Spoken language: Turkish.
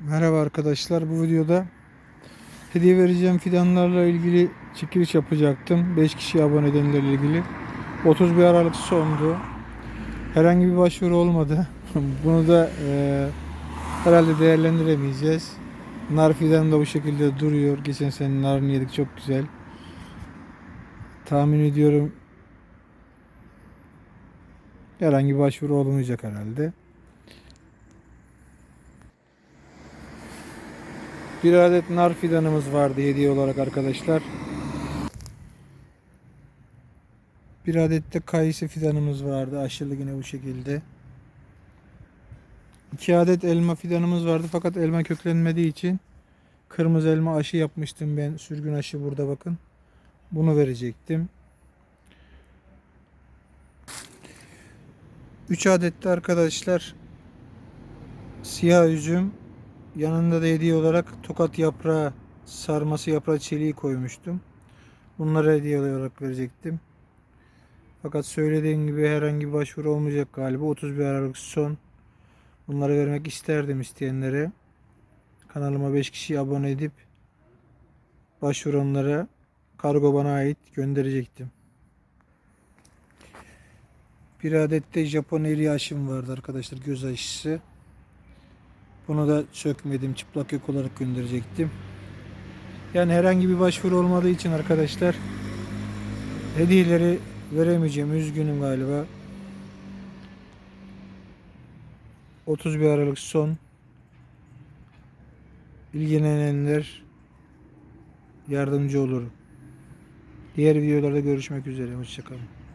Merhaba arkadaşlar. Bu videoda hediye vereceğim fidanlarla ilgili çekiliş yapacaktım. 5 kişi abone edenlerle ilgili. 31 Aralık sondu. Herhangi bir başvuru olmadı. Bunu da e, herhalde değerlendiremeyeceğiz. Nar fidanı da bu şekilde duruyor. Geçen sene narını yedik çok güzel. Tahmin ediyorum herhangi bir başvuru olmayacak herhalde. Bir adet nar fidanımız vardı hediye olarak arkadaşlar. Bir adet de kayısı fidanımız vardı aşılı yine bu şekilde. İki adet elma fidanımız vardı fakat elma köklenmediği için kırmızı elma aşı yapmıştım ben. Sürgün aşı burada bakın. Bunu verecektim. 3 adet de arkadaşlar siyah üzüm Yanında da hediye olarak tokat yaprağı, sarması yaprağı çeliği koymuştum. Bunları hediye olarak verecektim. Fakat söylediğim gibi herhangi bir başvuru olmayacak galiba. 31 Aralık son. Bunları vermek isterdim isteyenlere. Kanalıma 5 kişi abone edip başvuranlara kargo bana ait gönderecektim. Bir adet de Japon eri aşım vardı arkadaşlar göz aşısı. Bunu da sökmedim. Çıplak yok olarak gönderecektim. Yani herhangi bir başvuru olmadığı için arkadaşlar hediyeleri veremeyeceğim. Üzgünüm galiba. 31 Aralık son. İlgilenenler yardımcı olur. Diğer videolarda görüşmek üzere. Hoşçakalın.